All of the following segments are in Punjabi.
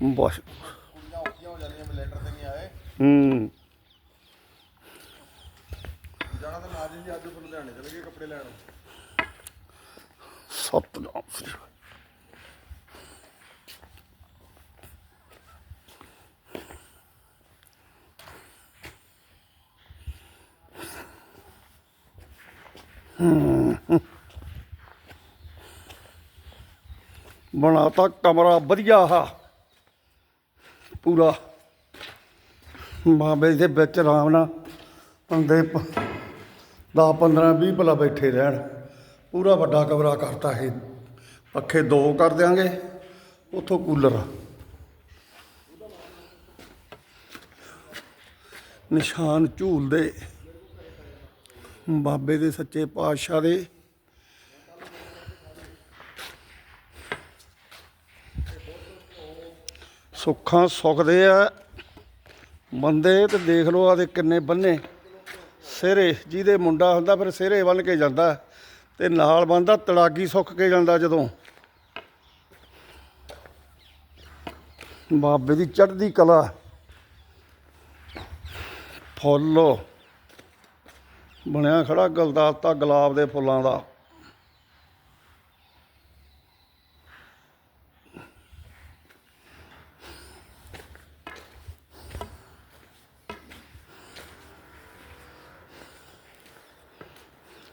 ਬਸ ਕੁੜੀਆਂ ਔਖੀਆਂ ਹੋ ਜਾਂਦੀਆਂ ਵੀ ਲੈਟਰ ਤੇ ਨਹੀਂ ਆਏ ਹੂੰ ਜਾਣਾ ਤਾਂ ਨਾ ਜੀ ਅੱਜ ਲੁਧਿਆਣੇ ਚਲੇ ਗਏ ਕੱਪੜੇ ਲੈਣ ਸਤਨਾਮ ਸ੍ਰੀ ਵਾਹਿਗੁਰੂ। ਹੂੰ। ਬਣਾਤਾ ਕਮਰਾ ਵਧੀਆ ਆ ਪੂਰਾ। ਬਾਬੇ ਦੇ ਵਿੱਚ ਆਰਾਮ ਨਾਲ ਬੰਦੇ 10 15 20 ਭਲਾ ਬੈਠੇ ਰਹਿਣ। ਪੂਰਾ ਵੱਡਾ ਕਮਰਾ ਕਰਤਾ ਇਹ। ਪੱਖੇ ਦੋ ਕਰ ਦਿਆਂਗੇ, ਉਥੋਂ ਕੂਲਰ। ਨਿਸ਼ਾਨ ਝੂਲਦੇ। ਬਾਬੇ ਦੇ ਸੱਚੇ ਪਾਤਸ਼ਾਹ ਦੇ ਸੁੱਖਾਂ ਸੁਖਦੇ ਆ। ਬੰਦੇ ਤੇ ਦੇਖ ਲਓ ਆਦੇ ਕਿੰਨੇ ਬੰਨੇ। ਸਿਹਰੇ, ਜਿਹਦੇ ਮੁੰਡਾ ਹੁੰਦਾ ਫਿਰ ਸਿਹਰੇ ਬੰਨ ਕੇ ਜਾਂਦਾ। ਤੇ ਨਾਲ ਬੰਦਾ ਤੜਾਗੀ ਸੁੱਕ ਕੇ ਜਾਂਦਾ ਜਦੋਂ। ਬਾਬੇ ਦੀ ਚੜ੍ਹਦੀ ਕਲਾ। ਫੁੱਲ। ਬਣਿਆ ਖੜਾ ਗਲਦਾਤਾ ਗੁਲਾਬ ਦੇ ਫੁੱਲਾਂ ਦਾ।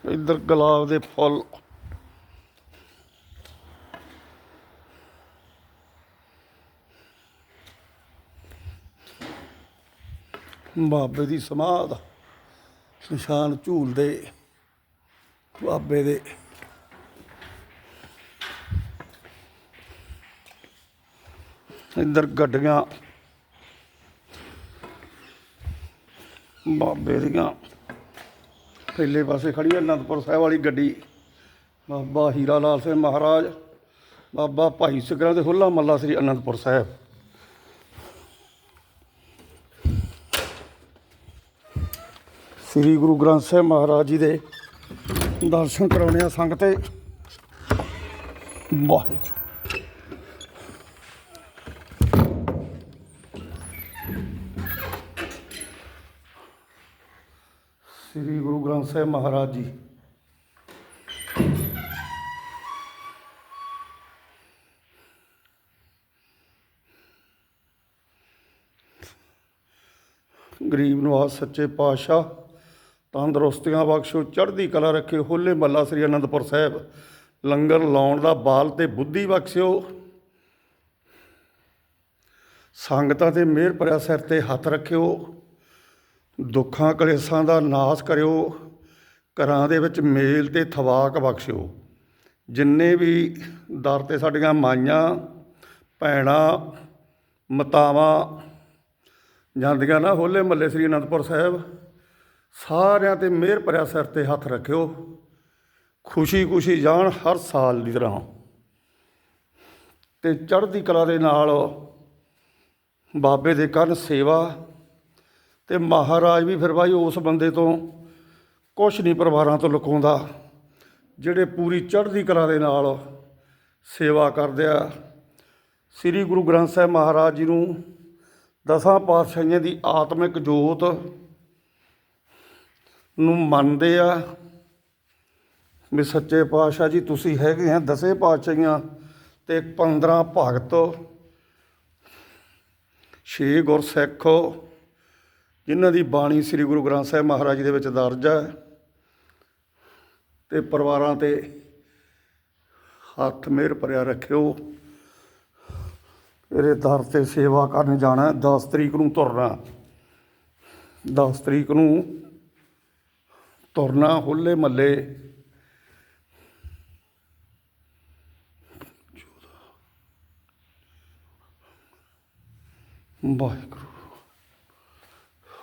ਇੱਧਰ ਗੁਲਾਬ ਦੇ ਫੁੱਲ। ਬਾਬੇ ਦੀ ਸਮਾਧ, ਨਿਸ਼ਾਨ ਝੂਲਦੇ ਬਾਬੇ ਦੇ। ਇੱਧਰ ਗੱਡੀਆਂ, ਬਾਬੇ ਦੀਆਂ। ਪਹਿਲੇ ਪਾਸੇ ਖੜੀ ਹੈ ਅਨੰਦਪੁਰ ਸਾਹਿਬ ਵਾਲੀ ਗੱਡੀ। ਬਾਬਾ ਹੀਰਾ ਲਾਲ ਸਿੰਘ ਮਹਾਰਾਜ, ਬਾਬਾ ਭਾਈ ਸਿਕਰਾ ਦੇ ਹੁੱਲਾ ਮੱਲਾ ਸ੍ਰੀ ਅਨੰਦਪੁਰ ਸਾਹਿਬ। ਸ੍ਰੀ ਗੁਰੂ ਗ੍ਰੰਥ ਸਾਹਿਬ ਮਹਾਰਾਜ ਜੀ ਦੇ ਦਰਸ਼ਨ ਕਰਾਉਣੇ ਆ ਸੰਗਤ। ਵਾਹਿਗੁਰੂ ਸ੍ਰੀ ਗੁਰੂ ਗ੍ਰੰਥ ਸਾਹਿਬ ਮਹਾਰਾਜ ਜੀ। ਗਰੀਬ ਨਵਾਜ ਸੱਚੇ ਪਾਤਸ਼ਾਹ, ਤੰਦਰੁਸਤੀਆਂ ਬਖਸ਼ੋ, ਚੜ੍ਹਦੀ ਕਲਾ ਰੱਖੇ, ਹੋਲੇ ਮੱਲਾ ਸ੍ਰੀ ਅਨੰਦਪੁਰ ਸਾਹਿਬ। ਲੰਗਰ ਲਾਉਣ ਦਾ ਬਾਲ ਤੇ ਬੁੱਧੀ ਬਖਸ਼ਿਓ। ਸੰਗਤਾਂ ਤੇ ਮਿਹਰ ਭਰਿਆ ਸਿਰ ਤੇ ਹੱਥ ਰੱਖਿਓ। ਦੁੱਖਾਂ ਕਲੇਸ਼ਾਂ ਦਾ ਨਾਸ਼ ਕਰਿਓ। ਘਰਾਂ ਦੇ ਵਿੱਚ ਮੇਲ ਅਤੇ ਥਵਾਕ ਬਖਸ਼ਿਓ। ਜਿੰਨੇ ਵੀ ਦਰ ਤੇ ਸਾਡੀਆਂ ਮਾਈਆਂ, ਭੈਣਾਂ, ਮਤਾਵਾਂ ਜਾਂਦੀਆਂ ਨਾ ਹੋਲੇ ਮੱਲੇ ਸ੍ਰੀ ਅਨੰਦਪੁਰ ਸਾਹਿਬ, ਸਾਰਿਆਂ ਤੇ ਮਿਹਰ ਭਰਿਆ ਸਿਰ ਤੇ ਹੱਥ ਰੱਖਿਓ। ਖੁਸ਼ੀ ਖੁਸ਼ੀ ਜਾਣ ਹਰ ਸਾਲ ਦੀ ਤਰ੍ਹਾਂ। ਤੇ ਚੜ੍ਹਦੀ ਕਲਾ ਦੇ ਨਾਲ ਬਾਬੇ ਦੇ ਕਰਨ ਸੇਵਾ ਤੇ ਮਹਾਰਾਜ ਵੀ ਫਿਰ ਭਾਈ ਉਸ ਬੰਦੇ ਤੋਂ ਕੁਛ ਨਹੀਂ ਪਰਿਵਾਰਾਂ ਤੋਂ ਲੁਕਾਉਂਦਾ, ਜਿਹੜੇ ਪੂਰੀ ਚੜ੍ਹਦੀ ਕਲਾ ਦੇ ਨਾਲ ਸੇਵਾ ਕਰਦੇ ਆ। ਸ੍ਰੀ ਗੁਰੂ ਗ੍ਰੰਥ ਸਾਹਿਬ ਮਹਾਰਾਜ ਜੀ ਨੂੰ ਦਸਾਂ ਪਾਤਸ਼ਾਹੀਆਂ ਦੀ ਆਤਮਿਕ ਜੋਤ ਨੂੰ ਮੰਨਦੇ ਆ। ਵੀ ਸੱਚੇ ਪਾਤਸ਼ਾਹ ਜੀ, ਤੁਸੀਂ ਹੈਗੇ ਆ ਦਸੇ ਪਾਤਸ਼ਾਹੀਆਂ ਤੇ 15 ਭਗਤ। ਛੇ ਗੁਰਸਿੱਖ ਜਿਨ੍ਹਾਂ ਦੀ ਬਾਣੀ ਸ੍ਰੀ ਗੁਰੂ ਗ੍ਰੰਥ ਸਾਹਿਬ ਮਹਾਰਾਜ ਜੀ ਦੇ ਵਿੱਚ ਦਰਜ ਹੈ ਤੇ ਪਰਿਵਾਰਾਂ ਤੇ ਹੱਥ ਮਿਹਰ ਭਰਿਆ ਰੱਖਿਓ। ਇਹਦੇ ਦਰ ਤੇ ਸੇਵਾ ਕਰਨ ਜਾਣਾ 10 ਤਰੀਕ ਨੂੰ ਤੁਰਨਾ। 10 ਤਰੀਕ ਨੂੰ ਤੁਰਨਾ, ਹੁੱਲੇ ਮੱਲੇ ਵਾਹਿਗੁਰੂ।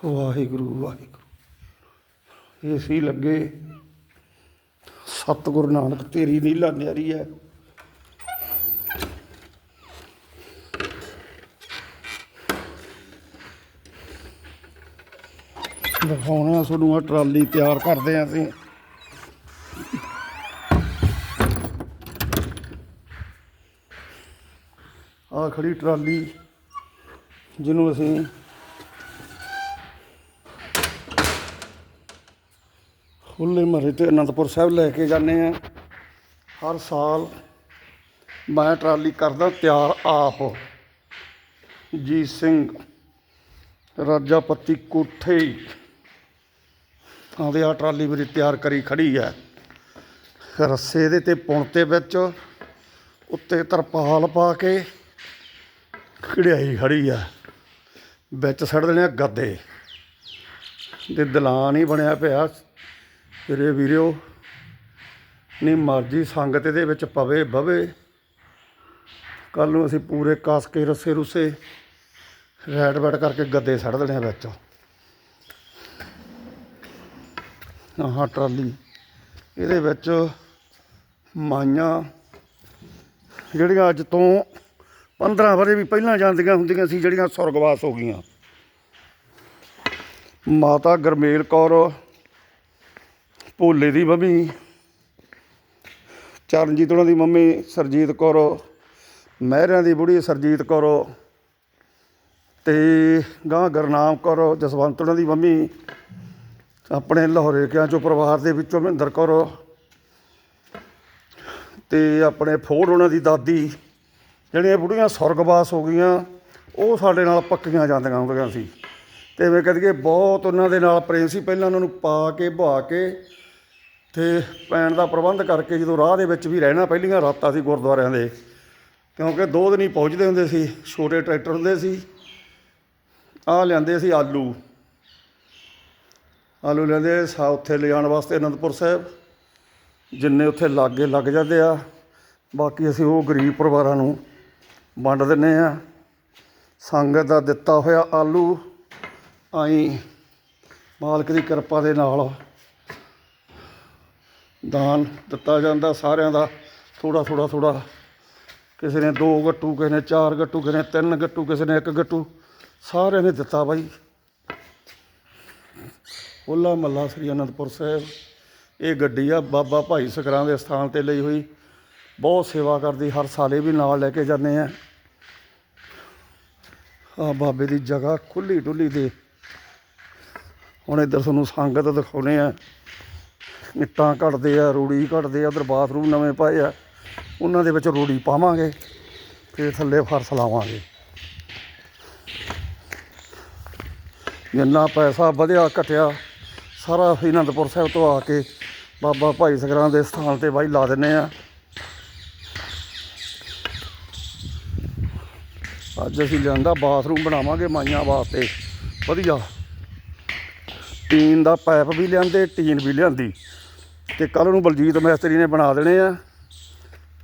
ਵਾਹਿਗੁਰੂ ਵਾਹਿਗੁਰੂ। ਇਹ ਸੀ ਲੱਗੇ। ਸਤਿਗੁਰੂ ਨਾਨਕ, ਤੇਰੀ ਨੀਲਾ ਨਿਆਰੀ ਹੈ। ਦਿਖਾਉਣੇ ਆ ਤੁਹਾਨੂੰ ਆ ਟਰਾਲੀ ਤਿਆਰ ਕਰਦੇ ਆ ਅਸੀਂ। ਆ ਖੜੀ ਟਰਾਲੀ, ਜਿਹਨੂੰ ਅਸੀਂ ਹੁੱਲੇ ਮਹੱਲੇ ਤੇ ਅਨੰਦਪੁਰ ਸਾਹਿਬ ਲੈ ਕੇ ਜਾਂਦੇ ਆ ਹਰ ਸਾਲ ਮੈਂ ਟਰਾਲੀ ਕਰਦਾ, ਤਿਆਰ ਆਪ ਜੀ ਸਿੰਘ, ਰਾਜਾਪਤੀ ਕੋਠੇ। ਆਂਦੇ ਆ ਟਰਾਲੀ ਮੇਰੀ ਤਿਆਰ ਕਰੀ ਖੜੀ ਹੈ। ਰੱਸੇ ਦੇ ਤੇ ਪੁਣ ਤੇ ਵਿੱਚ ਉੱਤੇ ਤਰਪਾਲ ਪਾ ਕੇ ਖੜਿਆਈ ਖੜੀ ਆ ਵਿੱਚ ਸੜ ਦੇਣੇ ਆ ਗੱਦੇ। ਤੇ ਦਲਾਨ ਹੀ ਬਣਿਆ ਪਿਆ। ਤੇਰੇ ਵੀਰਿਓ ਨਹੀਂ ਮਰਜ਼ੀ ਸੰਗਤ ਇਹਦੇ ਵਿੱਚ ਪਵੇ, ਬਵੇ। ਕੱਲ ਨੂੰ ਅਸੀਂ ਪੂਰੇ ਕਾਸ ਕੇ ਰੱਸੇ ਰੁੱਸੇ ਰੈਡ ਬੈਡ ਕਰਕੇ ਗੱਦੇ ਸੜ ਦੇਣੇ ਆ ਵਿੱਚ। ਆਹ ਟਰਾਲੀ। ਇਹਦੇ ਵਿੱਚ ਮਾਈਆਂ, ਜਿਹੜੀਆਂ ਅੱਜ ਤੋਂ 15 ਵਰੇ ਵੀ ਪਹਿਲਾਂ ਜਾਂਦੀਆਂ ਹੁੰਦੀਆਂ ਸੀ, ਜਿਹੜੀਆਂ ਸੁਰਗਵਾਸ ਹੋ ਗਈਆਂ। ਮਾਤਾ ਗਰਮੇਲ ਕੌਰ ਭੋਲੇ ਦੀ ਮੰਮੀ, ਚਰਨਜੀਤ ਉਹਨਾਂ ਦੀ ਮੰਮੀ, ਸਰਜੀਤ ਕੌਰ, ਮਹਿਰਿਆਂ ਦੀ ਬੁੜੀ ਸਰਜੀਤ ਕੌਰ ਤੇ ਗਾਂ ਗਰਨਾਮ ਕੌਰ, ਜਸਵੰਤ ਉਹਨਾਂ ਦੀ ਮੰਮੀ, ਆਪਣੇ ਲਾਹੌਰੇ ਕਿਆਂ ਚੋਂ ਪਰਿਵਾਰ ਦੇ ਵਿੱਚੋਂ ਮਹਿੰਦਰ ਕੌਰ ਤੇ ਆਪਣੇ ਫੋੜ ਉਹਨਾਂ ਦੀ ਦਾਦੀ, ਜਿਹੜੀਆਂ ਬੁੜੀਆਂ ਸੁਰਗਵਾਸ ਹੋ ਗਈਆਂ, ਉਹ ਸਾਡੇ ਨਾਲ ਪੱਕੀਆਂ ਜਾਂਦੀਆਂ ਹੁੰਦੀਆਂ ਸੀ। ਤੇ ਮੈਂ ਕਹਦੀਏ ਬਹੁਤ ਉਹਨਾਂ ਦੇ ਨਾਲ ਪ੍ਰੇਮ ਸੀ। ਪਹਿਲਾਂ ਉਹਨਾਂ ਨੂੰ ਪਾ ਕੇ ਬਹਾ ਕੇ ਤੇ ਪੈਣ ਦਾ ਪ੍ਰਬੰਧ ਕਰਕੇ ਜਦੋਂ ਰਾਹ ਦੇ ਵਿੱਚ ਵੀ ਰਹਿਣਾ, ਪਹਿਲੀਆਂ ਰਾਤਾਂ ਸੀ ਗੁਰਦੁਆਰਿਆਂ ਦੇ, ਕਿਉਂਕਿ ਦੋ ਦਿਨ ਹੀ ਪਹੁੰਚਦੇ ਹੁੰਦੇ ਸੀ, ਛੋਟੇ ਟਰੈਕਟਰ ਹੁੰਦੇ ਸੀ, ਆਹ ਲਿਆਂਦੇ ਸੀ ਆਲੂ। ਆਲੂ ਲੈਂਦੇ ਸਾ, ਉੱਥੇ ਲਿਜਾਣ ਵਾਸਤੇ ਅਨੰਦਪੁਰ ਸਾਹਿਬ, ਜਿੰਨੇ ਉੱਥੇ ਲਾਗੇ ਲੱਗ ਜਾਂਦੇ ਆ, ਬਾਕੀ ਅਸੀਂ ਉਹ ਗਰੀਬ ਪਰਿਵਾਰਾਂ ਨੂੰ ਵੰਡ ਦਿੰਨੇ ਆ। ਸੰਗਤ ਦਾ ਦਿੱਤਾ ਹੋਇਆ ਆਲੂ, ਆਈ ਮਾਲਕ ਦੀ ਕਿਰਪਾ ਦੇ ਨਾਲ ਦਾਨ ਦਿੱਤਾ ਜਾਂਦਾ ਸਾਰਿਆਂ ਦਾ। ਥੋੜਾ ਥੋੜਾ ਥੋੜਾ ਕਿਸੇ ਨੇ ਦੋ ਗੱਟੂ, ਕਿਸੇ ਨੇ ਚਾਰ ਗੱਟੂ, ਕਿਸੇ ਨੇ ਤਿੰਨ ਗੱਟੂ, ਕਿਸੇ ਨੇ ਇੱਕ ਗੱਟੂ। ਸਾਰਿਆਂ ਨੇ ਦਿੱਤਾ ਬਾਈ। ਹੋਲਾ ਮੱਲਾ ਸ੍ਰੀ ਅਨੰਦਪੁਰ ਸਾਹਿਬ। ਇਹ ਗੱਡੀ ਆ ਬਾਬਾ ਭਾਈ ਸਕਰਾਂ ਦੇ ਸਥਾਨ ਤੇ ਲਈ ਹੋਈ। ਬਹੁਤ ਸੇਵਾ ਕਰਦੀ, ਹਰ ਸਾਲੇ ਵੀ ਨਾਲ ਲੈ ਕੇ ਜਾਂਦੇ ਆ। ਆ ਬਾਬੇ ਦੀ ਜਗ੍ਹਾ ਖੁੱਲੀ ਡੁੱਲੀ ਦੇ ਹੁਣ ਇੱਧਰ ਤੁਹਾਨੂੰ ਸੰਗਤ ਦਿਖਾਉਨੇ ਆ। ਇੱਟਾਂ ਘੜਦੇ ਆ, ਰੂੜੀ ਘੜਦੇ ਆ, ਉਧਰ ਬਾਥਰੂਮ ਨਵੇਂ ਪਾਏ ਆ। ਉਹਨਾਂ ਦੇ ਵਿੱਚ ਰੂੜੀ ਪਾਵਾਂਗੇ, ਫਿਰ ਥੱਲੇ ਫਰਸ਼ ਲਾਵਾਂਗੇ। ਜਿੰਨਾ ਪੈਸਾ ਵਧਿਆ ਘਟਿਆ, ਸਾਰਾ ਅਸੀਂ ਅਨੰਦਪੁਰ ਸਾਹਿਬ ਤੋਂ ਆ ਕੇ ਬਾਬਾ ਭਾਈ ਸਗਰਾਂ ਦੇ ਸਥਾਨ ਤੇ ਬਾਈ ਲਾ ਦਿੰਨੇ ਆ। ਅੱਜ ਅਸੀਂ ਲਿਆਂਦਾ ਬਾਥਰੂਮ ਬਣਾਵਾਂਗੇ ਮਾਈਆਂ ਵਾਸਤੇ। ਵਧੀਆ। ਟੀਨ ਦਾ ਪਾਈਪ ਵੀ ਲਿਆਂਦੇ, ਟੀਨ ਵੀ ਲਿਆਂਦੀ। ਤੇ ਕੱਲ ਨੂੰ ਬਲਜੀਤ ਮੈਸਤਰੀ ਨੇ ਬਣਾ ਦੇਣੇ ਆ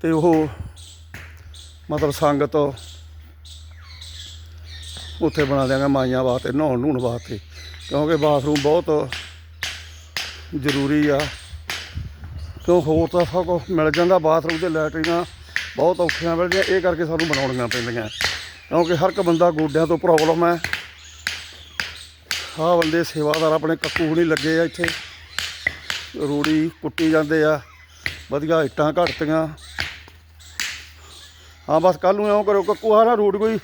ਤੇ ਉਹ ਮਤਲਬ ਸੰਗਤ ਉੱਥੇ ਬਣਾ ਦਿਆਂਗੇ ਮਾਈਆਂ ਵਾਸਤੇ, ਨਹਾਉਣ ਨੂਣ ਵਾਸਤੇ, ਕਿਉਂਕਿ ਬਾਥਰੂਮ ਬਹੁਤ ਜ਼ਰੂਰੀ ਆ। ਕਿਉਂ ਹੋਰ ਤਾਂ ਸਭ ਕੁਛ ਮਿਲ ਜਾਂਦਾ, ਬਾਥਰੂਮ ਤੇ ਲੈਟਰੀਨਾਂ ਬਹੁਤ ਔਖੀਆਂ ਮਿਲਦੀਆਂ ਇਹ ਕਰਕੇ ਸਾਨੂੰ ਬਣਾਉਣੀਆਂ ਪੈਂਦੀਆਂ। ਕਿਉਂਕਿ ਹਰ ਇੱਕ ਬੰਦਾ ਗੋਡਿਆਂ ਤੋਂ ਪ੍ਰੋਬਲਮ ਹੈ। ਆਹ ਬੰਦੇ ਸੇਵਾਦਾਰ ਆਪਣੇ ਕੱਕੂ ਨਹੀਂ ਲੱਗੇ ਆ ਇੱਥੇ। ਰੂੜੀ ਕੁੱਟੀ ਜਾਂਦੇ ਆ। ਵਧੀਆ ਇੱਟਾਂ ਘੜਤੀਆਂ ਹਾਂ, ਬਸ ਕੱਲ ਨੂੰ ਇਉਂ ਕਰੋ, ਕੱਕੂ ਆ ਨਾ ਰੂੜ ਕੋਈ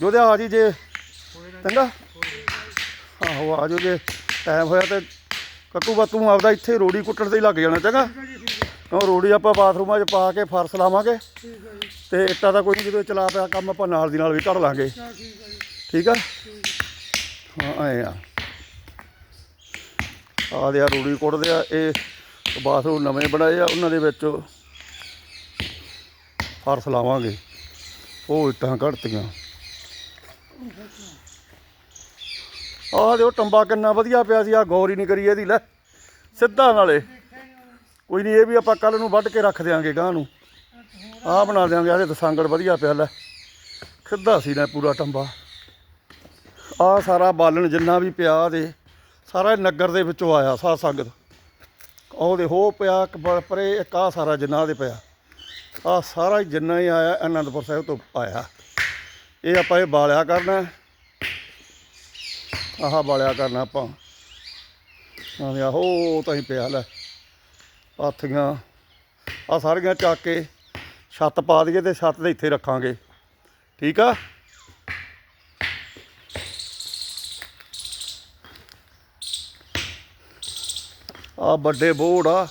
ਜੋਦੇ ਆ ਜੀ ਜੇ। ਚੰਗਾ? ਆਹੋ, ਆ ਜਾਓ ਜੇ। ਟਾਈਮ ਹੋਇਆ ਤੇ ਕੱਕੂ ਬਾ ਤੂੰ ਆਪਦਾ ਇੱਥੇ ਰੋੜੀ ਕੁੱਟਣ ਤੇ ਹੀ ਲੱਗ ਜਾਣਾ, ਚੰਗਾ? ਉਹ ਰੋੜੀ ਆਪਾਂ ਬਾਥਰੂਮਾਂ 'ਚ ਪਾ ਕੇ ਫਰਸ਼ ਲਾਵਾਂਗੇ। ਤੇ ਇੱਟਾਂ ਦਾ ਕੋਈ ਨਹੀਂ ਜਦੋਂ ਚਲਾ ਪਿਆ ਕੰਮ ਆਪਾਂ ਨਾਲ ਦੀ ਨਾਲ ਵੀ ਘੜ ਲਾਂਗੇ। ਠੀਕ ਆ? ਹਾਂ, ਆਏ ਆ। ਆ ਦੇ ਆ ਰੂੜੀ ਕੁੱਟਦੇ ਆ, ਇਹ ਬਾਥਰੂਮ ਨਵੇਂ ਬਣਾਏ ਆ, ਉਹਨਾਂ ਦੇ ਵਿੱਚ ਫਰਸ਼ ਲਾਵਾਂਗੇ। ਉਹ ਇੱਟਾਂ ਘੜਤੀਆਂ। ਆਹ ਦੇਖੋ, ਟੰਬਾ ਕਿੰਨਾ ਵਧੀਆ ਪਿਆ ਸੀ ਆ ਗੌਰ ਹੀ ਨਹੀਂ ਕਰੀ ਇਹਦੀ, ਲੈ, ਸਿੱਧਾ ਨਾਲੇ। ਕੋਈ ਨਹੀਂ, ਇਹ ਵੀ ਆਪਾਂ ਕੱਲ ਨੂੰ ਵੱਢ ਕੇ ਰੱਖ ਦਿਆਂਗੇ ਗਾਂ ਨੂੰ। ਆਹ ਬਣਾ ਦਿਆਂਗੇ, ਆਹ ਦਸਾਂਗੜ ਵਧੀਆ ਪਿਆ, ਲੈ। ਸਿੱਧਾ ਸੀ ਨਾ ਪੂਰਾ ਟੰਬਾ। ਆਹ ਸਾਰਾ ਬਾਲਣ ਜਿੰਨਾ ਵੀ ਪਿਆ ਦੇ। ਸਾਰਾ ਨਗਰ ਦੇ ਵਿੱਚੋਂ ਆਇਆ ਸਾਧ ਸੰਗਤ। ਉਹਦੇ ਹੋ ਪਿਆ ਇੱਕ ਬ- ਪਰੇ, ਇੱਕ ਆਹ ਸਾਰਾ ਜਿੰਨਾ ਦੇ ਪਿਆ। ਆਹ ਸਾਰਾ ਹੀ ਜਿੰਨਾ ਹੀ ਆਇਆ ਅਨੰਦਪੁਰ ਸਾਹਿਬ ਤੋਂ ਆਇਆ। ਇਹ ਆਪਾਂ ਇਹ ਬਾਲਿਆ ਕਰਨਾ ਆਹ ਬਾਲਿਆ ਕਰਨਾ ਆਪਾਂ। ਆਹ ਆਹੋ ਤਾਂ ਹੀ ਪਿਆ, ਲੈ। ਪਾਥੀਆਂ। ਆ ਸਾਰੀਆਂ ਚੱਕ ਕੇ ਛੱਤ ਪਾ ਦਈਏ ਤੇ ਛੱਤ ਦੇ ਇੱਥੇ ਰੱਖਾਂਗੇ। ਠੀਕ ਆ? ਆ ਵੱਡੇ ਬੋੜ ਆ।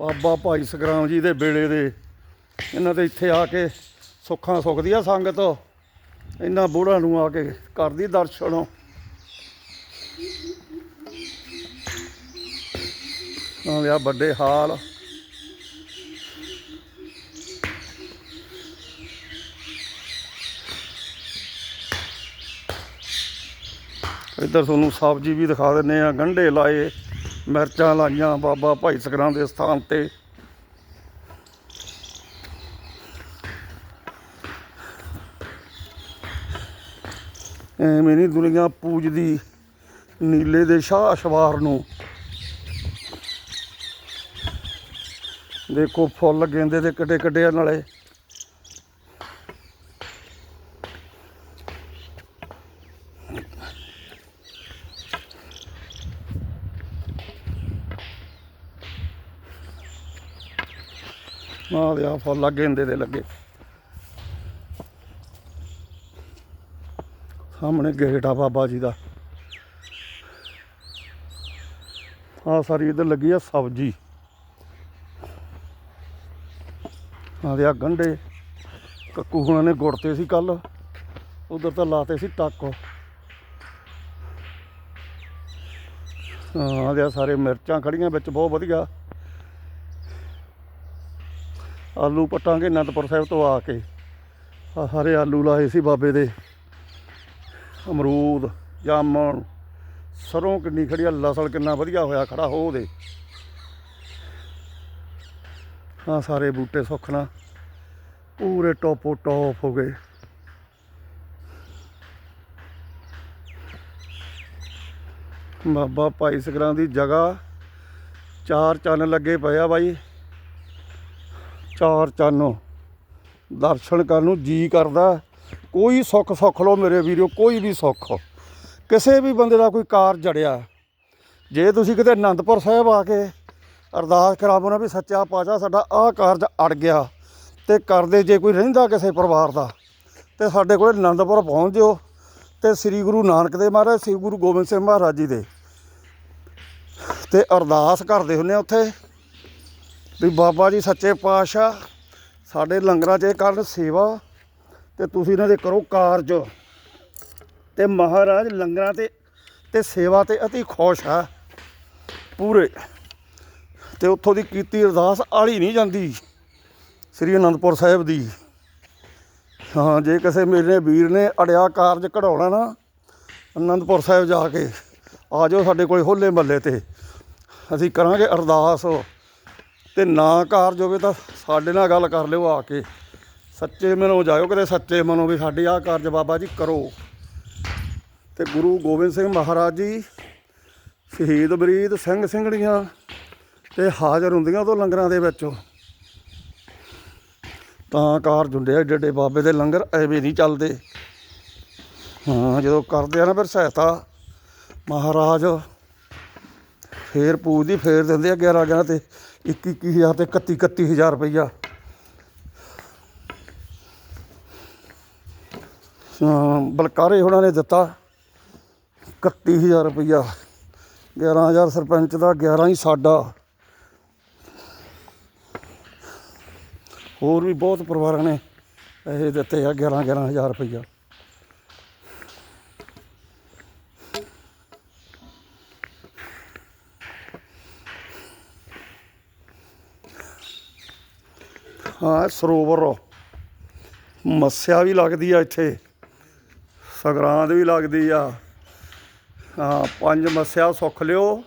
ਬਾਬਾ ਭਾਈ ਸਗਰਾਮ ਜੀ ਦੇ ਬੇੜੇ ਦੇ। ਇਹਨਾਂ ਦੇ ਇੱਥੇ ਆ ਕੇ ਸੁੱਖਾਂ ਸੁੱਖਦੀ ਆ ਸੰਗਤ। ਇਹਨਾਂ ਬੋੜਾਂ ਨੂੰ ਆ ਕੇ ਕਰਦੀ ਦਰਸ਼ਨ। ਆ ਲਿਆ ਵੱਡੇ ਹਾਲ। ਇੱਧਰ ਤੁਹਾਨੂੰ ਸਬਜ਼ੀ ਵੀ ਦਿਖਾ ਦਿੰਨੇ ਆ, ਗੰਢੇ ਲਾਏ। ਮਿਰਚਾਂ ਲਾਈਆਂ, ਬਾਬਾ ਭਾਈ ਸਗਰਾਂ ਦੇ ਸਥਾਨ ਤੇ। ਐਵੇਂ ਨਹੀਂ ਦੁਨੀਆ ਪੂਜਦੀ ਨੀਲੇ ਦੇ ਸ਼ਾਹ ਸ਼ਵਾਰ ਨੂੰ। ਦੇਖੋ ਫੁੱਲ ਗੇਂਦੇ ਦੇ ਕੱਡੇ ਕੱਡੇ ਨਾਲੇ। ਆ ਲਿਆ, ਫੁੱਲ ਗੇਂਦੇ ਦੇ ਲੱਗੇ। ਸਾਹਮਣੇ ਗੇਟ ਆ ਬਾਬਾ ਜੀ ਦਾ। ਆ ਸਾਰੀ ਇਧਰ ਲੱਗੀ ਆ ਸਬਜੀ। ਆ ਦੇ ਆ ਗੰਢੇ। ਕੱਕੂ ਹੁਣਾਂ ਨੇ ਗੁੜਤੇ ਸੀ ਕੱਲ ਉਧਰ ਤਾਂ ਲਾਤੇ ਸੀ ਟਾਕੋ ਆ ਦੇ ਆ ਸਾਰੇ ਮਿਰਚਾਂ ਖੜੀਆਂ ਵਿੱਚ, ਬਹੁਤ ਵਧੀਆ। ਆਲੂ ਪਟਾਂਗੇ ਅਨੰਦਪੁਰ ਸਾਹਿਬ ਤੋਂ ਆ ਕੇ। ਆ ਸਾਰੇ ਆਲੂ ਲਾਏ ਸੀ ਬਾਬੇ ਦੇ। ਅਮਰੂਦ, ਜਾਮਣ, ਸਰੋਂ ਕਿੰਨੀ ਖੜੀ ਆ, ਲਸਣ ਕਿੰਨਾ ਵਧੀਆ ਹੋਇਆ ਖੜਾ ਹੋ ਉਹਦੇ। ਆ ਸਾਰੇ ਬੂਟੇ ਸੁੱਖਣਾ ਪੂਰੇ ਟੋਪੋ ਟੋਪ ਹੋ ਗਏ। ਬਾਬਾ ਭਾਈ ਸਗਰਾਂ ਦੀ ਜਗ੍ਹਾ ਚਾਰ ਚੰਨ ਲੱਗੇ ਪਏ ਆ ਬਾਈ। ਚਾਰ ਚੰਨ ਦਰਸ਼ਨ ਕਰਨ ਨੂੰ ਜੀ ਕਰਦਾ। ਕੋਈ ਸੁੱਖ ਸੁੱਖ ਲੋ ਮੇਰੇ ਵੀਰੋ, ਕੋਈ ਵੀ ਸੁੱਖ। ਕਿਸੇ ਵੀ ਬੰਦੇ ਦਾ ਕੋਈ ਕਾਰ ਜੜਿਆ। ਜੇ ਤੁਸੀਂ ਕਿਤੇ ਆਨੰਦਪੁਰ ਸਾਹਿਬ ਆ ਕੇ ਅਰਦਾਸ ਕਰਾਵੋ ਨਾ ਵੀ ਸੱਚਾ ਪਾਤਸ਼ਾਹ ਸਾਡਾ ਆਹ ਕਾਰਜ ਅੜ ਗਿਆ ਤੇ ਕਰਦੇ ਜੇ ਕੋਈ ਰਹਿੰਦਾ ਕਿਸੇ ਪਰਿਵਾਰ ਦਾ, ਤੇ ਸਾਡੇ ਕੋਲ ਆਨੰਦਪੁਰ ਪਹੁੰਚ ਜਿਓ ਤੇ ਸ੍ਰੀ ਗੁਰੂ ਨਾਨਕ ਦੇਵ ਮਹਾਰਾਜ, ਸ੍ਰੀ ਗੁਰੂ ਗੋਬਿੰਦ ਸਿੰਘ ਮਹਾਰਾਜ ਜੀ ਦੇ। ਤੇ ਅਰਦਾਸ ਕਰਦੇ ਹੁੰਨੇ ਆ ਉੱਥੇ। ਵੀ ਬਾਬਾ ਜੀ ਸੱਚੇ ਪਾਤਸ਼ਾਹ, ਸਾਡੇ ਲੰਗਰਾਂ 'ਚ ਇਹ ਕਰਨ ਸੇਵਾ ਤੇ ਤੁਸੀਂ ਇਹਨਾਂ ਦੇ ਕਰੋ ਕਾਰਜ। ਤੇ ਮਹਾਰਾਜ ਲੰਗਰਾਂ ਤੇ ਤੇ ਸੇਵਾ ਤੇ ਅਤੀ ਖੁਸ਼ ਆ ਪੂਰੇ। ਤੇ ਉੱਥੋਂ ਦੀ ਕੀਤੀ ਅਰਦਾਸ ਆਲੀ ਨਹੀਂ ਜਾਂਦੀ ਸ੍ਰੀ ਅਨੰਦਪੁਰ ਸਾਹਿਬ ਦੀ। ਹਾਂ, ਜੇ ਕਿਸੇ ਮੇਰੇ ਵੀਰ ਨੇ ਅੜਿਆ ਕਾਰਜ ਕਢਾਉਣਾ ਨਾ, ਅਨੰਦਪੁਰ ਸਾਹਿਬ ਜਾ ਕੇ, ਆ ਜਾਓ ਸਾਡੇ ਕੋਲ ਹੋਲੇ ਮਹੱਲੇ ਤੇ। ਅਸੀਂ ਕਰਾਂਗੇ ਅਰਦਾਸ। ਤੇ ਨਾ ਕਾਰਜ ਹੋਵੇ ਤਾਂ ਸਾਡੇ ਨਾਲ ਗੱਲ ਕਰ ਲਿਓ ਆ ਕੇ। ਸੱਚੇ ਮਨੋਂ ਜਾਇਓ ਕਿਤੇ, ਸੱਚੇ ਮਨੋਂ ਵੀ ਸਾਡੀ ਆਹ ਕਾਰਜ ਬਾਬਾ ਜੀ ਕਰੋ। ਤੇ ਗੁਰੂ ਗੋਬਿੰਦ ਸਿੰਘ ਮਹਾਰਾਜ ਜੀ, ਸ਼ਹੀਦ ਬਰੀਦ ਸਿੰਘ ਸਿੰਘੜੀਆਂ ਤੇ ਹਾਜ਼ਰ ਹੁੰਦੀਆਂ ਉਦੋਂ ਲੰਗਰਾਂ ਦੇ ਵਿੱਚ। ਤਾਂ ਕਾਰਜ ਹੁੰਦੇ ਆ ਏਡੇ ਬਾਬੇ ਦੇ ਲੰਗਰ, ਐਵੇਂ ਨਹੀਂ ਚੱਲਦੇ। ਹਾਂ, ਜਦੋਂ ਕਰਦੇ ਆ ਨਾ ਫਿਰ ਸਹਾਇਤਾ, ਮਹਾਰਾਜ ਫੇਰ ਪੂਜਦੀ ਫੇਰ ਦਿੰਦੇ ਆ 11 11 ਤੇ। 21000 ਤੇ 31 31000 ਰੁਪਈਆ। ਬਲਕਾਰੇ ਉਹਨਾਂ ਨੇ ਦਿੱਤਾ। 31000 ਰੁਪਈਆ। 11000 ਸਰਪੰਚ ਦਾ 11 ਹੀ ਸਾਡਾ। ਹੋਰ ਵੀ ਬਹੁਤ ਪਰਿਵਾਰਾਂ ਨੇ ਇਹ ਦਿੱਤੇ ਆ 11 11000 ਰੁਪਈਆ। ਹਾਂ ਸਰੋਵਰ ਮੱਸਿਆ ਵੀ ਲੱਗਦੀ ਆ ਇੱਥੇ। ਸਗਰਾਂਦ ਵੀ ਲੱਗਦੀ ਆ। ਹਾਂ, ਪੰਜ ਮੱਸਿਆ ਸੁੱਖ ਲਿਓ।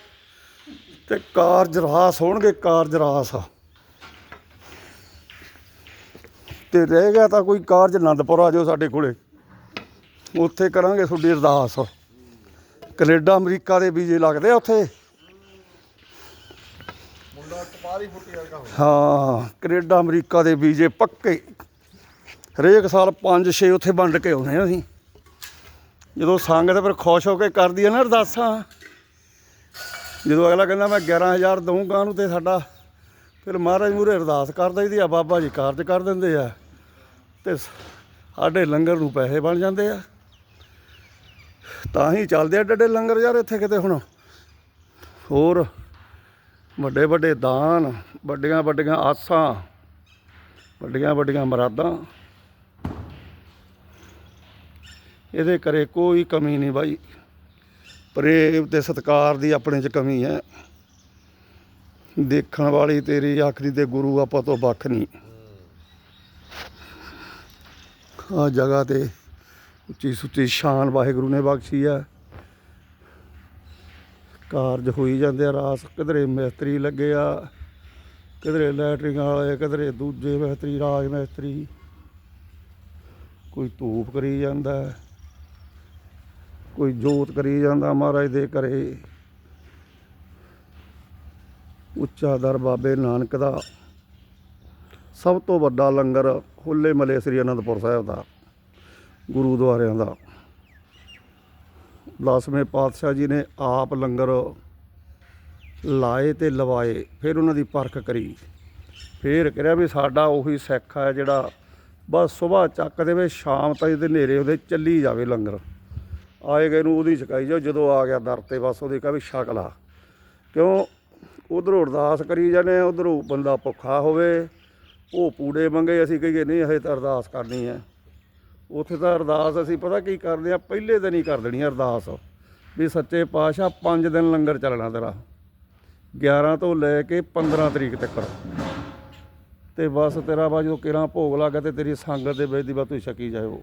ਤੇ ਕਾਰਜ ਰਾਸ ਹੋਣਗੇ ਕਾਰਜ ਰਾਸ ਤੇ ਰਹਿ ਗਿਆ ਤਾਂ ਕੋਈ ਕਾਰਜ ਆਨੰਦਪੁਰ ਆ ਜਾਓ ਸਾਡੇ ਕੋਲੇ। ਉੱਥੇ ਕਰਾਂਗੇ ਤੁਹਾਡੀ ਅਰਦਾਸ। ਕੈਨੇਡਾ, ਅਮਰੀਕਾ ਦੇ ਵੀਜ਼ੇ ਲੱਗਦੇ ਆ ਉੱਥੇ। ਮੁੰਡਾ ਕਪਾਰੀ ਵਰਗਾ ਹੋਇਆ ਹਾਂ, ਕੈਨੇਡਾ, ਅਮਰੀਕਾ ਦੇ ਵੀਜ਼ੇ ਪੱਕੇ। ਹਰੇਕ ਸਾਲ 5-6 ਉੱਥੇ ਵੰਡ ਕੇ ਆਉਨੇ ਆ ਅਸੀਂ। ਜਦੋਂ ਸੰਗਤ ਫਿਰ ਖੁਸ਼ ਹੋ ਕੇ ਕਰਦੀ ਆ ਨਾ ਅਰਦਾਸਾਂ, ਜਦੋਂ ਅਗਲਾ ਕਹਿੰਦਾ ਮੈਂ 11000 ਦਊਂਗਾ ਉਹਨੂੰ ਤੇ ਸਾਡਾ, ਫਿਰ ਮਹਾਰਾਜ ਮੂਰੇ ਅਰਦਾਸ ਕਰ ਦਈਦੀ ਆ, ਬਾਬਾ ਜੀ ਕਾਰਜ ਕਰ ਦਿੰਦੇ ਆ। ਤੇ ਸਾਡੇ ਲੰਗਰ ਨੂੰ ਪੈਸੇ ਬਣ ਜਾਂਦੇ ਆ। ਤਾਂ ਹੀ ਚੱਲਦੇ ਆ ਡੱਡੇ ਲੰਗਰ ਯਾਰ ਇੱਥੇ ਕਿਤੇ ਹੁਣ। ਹੋਰ ਵੱਡੇ ਵੱਡੇ ਦਾਨ, ਵੱਡੀਆਂ ਵੱਡੀਆਂ ਆਸਾਂ, ਵੱਡੀਆਂ ਵੱਡੀਆਂ ਮਰਾਦਾਂ। ਇਹਦੇ ਕਰੇ ਕੋਈ ਕਮੀ ਨਹੀਂ ਬਾਈ। ਪ੍ਰੇਮ ਤੇ ਸਤਿਕਾਰ ਦੀ ਆਪਣੇ 'ਚ ਕਮੀ ਹੈ। ਦੇਖਣ ਵਾਲੀ ਤੇਰੀ ਆਖਰੀ ਤੇ ਗੁਰੂ ਆਪਾਂ ਤੋਂ ਵੱਖ ਨਹੀਂ। ਆ ਜਗ੍ਹਾ ਤੇ ਉੱਚੀ ਸੁੱਚੀ ਸ਼ਾਨ ਵਾਹਿਗੁਰੂ ਨੇ ਬਖਸ਼ੀ ਹੈ। ਕਾਰਜ ਹੋਈ ਜਾਂਦੇ ਆ, ਰਾਸ ਕਿਧਰੇ ਮਿਸਤਰੀ ਲੱਗੇ ਆ, ਕਿਧਰੇ ਲੈਟਰਿੰਗ ਵਾਲੇ, ਕਿਧਰੇ ਦੂਜੇ ਮਿਸਤਰੀ, ਰਾਜ ਮਿਸਤਰੀ। ਕੋਈ ਧੂਪ ਕਰੀ ਜਾਂਦਾ, ਕੋਈ ਜੋਤ ਕਰੀ ਜਾਂਦਾ ਮਹਾਰਾਜ ਦੇ ਘਰੇ। ਉੱਚਾ ਦਰ ਬਾਬੇ ਨਾਨਕ ਦਾ। ਸਭ ਤੋਂ ਵੱਡਾ ਲੰਗਰ ਹੋਲੇ ਮਲੇ ਸ੍ਰੀ ਅਨੰਦਪੁਰ ਸਾਹਿਬ ਦਾ, ਗੁਰੂਦੁਆਰਿਆਂ ਦਾ। ਦਸਵੇਂ ਪਾਤਸ਼ਾਹ ਜੀ ਨੇ ਆਪ ਲੰਗਰ ਲਾਏ ਤੇ ਲਵਾਏ, ਫਿਰ ਉਹਨਾਂ ਦੀ ਪਰਖ ਕਰੀ। ਫਿਰ ਕਿਹਾ ਵੀ ਸਾਡਾ ਉਹੀ ਸਿੱਖ ਹੈ ਜਿਹੜਾ ਬਸ ਸਵੇਰ ਚੱਕ ਦੇਵੇ, ਸ਼ਾਮ ਤੱਕ ਦੇ ਹਨੇਰੇ ਉਹਦੇ ਚੱਲੀ ਜਾਵੇ ਲੰਗਰ। ਆਏ ਗਏ ਨੂੰ ਉਹਦੀ ਛਕਾਈ ਜਾਓ, ਜਦੋਂ ਆ ਗਿਆ ਦਰ ਤੇ ਬਸ ਉਹਦੇ ਕਹਾ ਵੀ ਛਕ ਲਾ ਕਿਉਂ? ਉਧਰੋਂ ਅਰਦਾਸ ਕਰੀ ਜਾਣੇ ਉਧਰੋਂ ਬੰਦਾ ਭੁੱਖਾ ਹੋਵੇ, ਉਹ ਪੂੜੇ ਮੰਗੇ, ਅਸੀਂ ਕਹੀਏ, ਨਹੀਂ, ਹਜੇ ਤਾਂ ਅਰਦਾਸ ਕਰਨੀ ਹੈ। ਉੱਥੇ ਤਾਂ ਅਰਦਾਸ ਅਸੀਂ ਪਤਾ ਕੀ ਕਰਦੇ ਆ, ਪਹਿਲੇ ਦਿਨ ਹੀ ਕਰ ਦੇਣੀ ਅਰਦਾਸ। ਵੀ ਸੱਚੇ ਪਾਤਸ਼ਾਹ 5 ਦਿਨ ਲੰਗਰ ਚੱਲਣਾ ਤੇਰਾ। 11 ਤੋਂ ਲੈ ਕੇ 15 ਤਰੀਕ ਤੱਕ। ਤੇ ਬਸ ਤੇਰਾ ਬਾ ਜਦੋਂ ਕਿਰਾਂ ਭੋਗ ਲੱਗਾ ਤੇ ਤੇਰੀ ਸੰਗਤ ਦੇ ਵਿੱਚ ਦੀ ਬਾ ਤੂੰ ਛਕੀ ਜਾਇਓ।